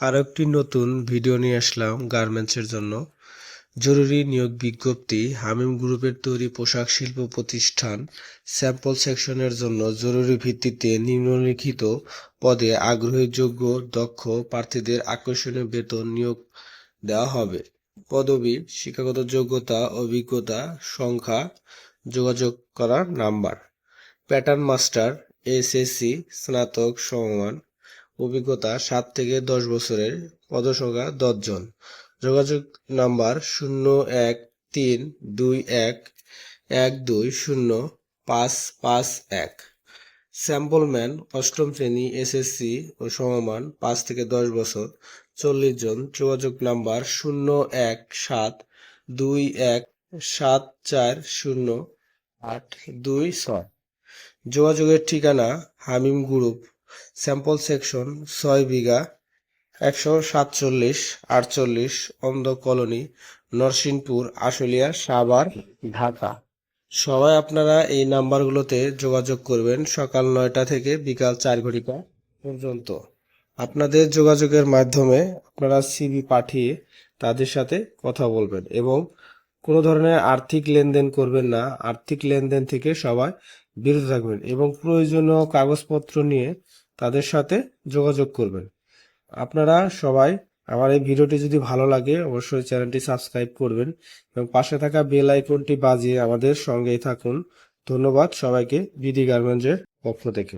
আরও একটি নতুন ভিডিও নিয়ে আসলাম গার্মেন্টসের জন্য। জরুরি নিয়োগ বিজ্ঞপ্তি, হামিম গ্রুপের তৈরি পোশাক শিল্প প্রতিষ্ঠান স্যাম্পল সেকশনের জন্য জরুরি ভিত্তিতে নিম্নলিখিত পদে আগ্রহী, যোগ্য, দক্ষ প্রার্থীদের আকর্ষণীয় বেতন নিয়োগ দেওয়া হবে। পদবি, শিক্ষাগত যোগ্যতা, অভিজ্ঞতা, সংখ্যা, যোগাযোগ করার নাম্বার। প্যাটার্ন মাস্টার, এসএসসি, স্নাতক, সমমান অভিজ্ঞতা সাত থেকে দশ বছরের পদসংখ্যা দশজন। যোগাযোগ নাম্বার শূন্য এক তিন দুই এক এক দুই শূন্য পাঁচ পাঁচ এক। স্যাম্পলম্যান অষ্টম শ্রেণি, এসএসসি ও সমমান পাঁচ থেকে দশ বছর, চল্লিশ জন। যোগাযোগ নাম্বার শূন্য এক সাত দুই এক সাত চার শূন্য আট দুই ছয়। যোগাযোগের ঠিকানা হামিম গ্রুপ। স্যাম্পল সেকশন ছয় বিঘা, একশো সাতচল্লিশ, আটচল্লিশ, অন্ধ কলোনি, নরসিংপুর, আশুলিয়া, সাভার, ঢাকা। সবাই আপনারা এই নাম্বারগুলোতে যোগাযোগ করবেন সকাল নয়টা থেকে বিকাল চার ঘটিকা পর্যন্ত। আপনাদের যোগাযোগের মাধ্যমে আপনারা সিভি পাঠিয়ে তাদের সাথে কথা বলবেন এবং কোনো ধরনের আর্থিক লেনদেন করবেন না। আর্থিক লেনদেন থেকে সবাই বিরত থাকবেন এবং প্রয়োজনীয় কাগজপত্র নিয়ে তাদের সাথে যোগাযোগ করবেন। আপনারা সবাই আমার এই ভিডিওটি যদি ভালো লাগে, অবশ্যই চ্যানেলটি সাবস্ক্রাইব করবেন এবং পাশে থাকা বেল আইকনটি বাজিয়ে আমাদের সঙ্গেই থাকুন। ধন্যবাদ সবাইকে বিডি গার্মেন্টসের পক্ষ থেকে।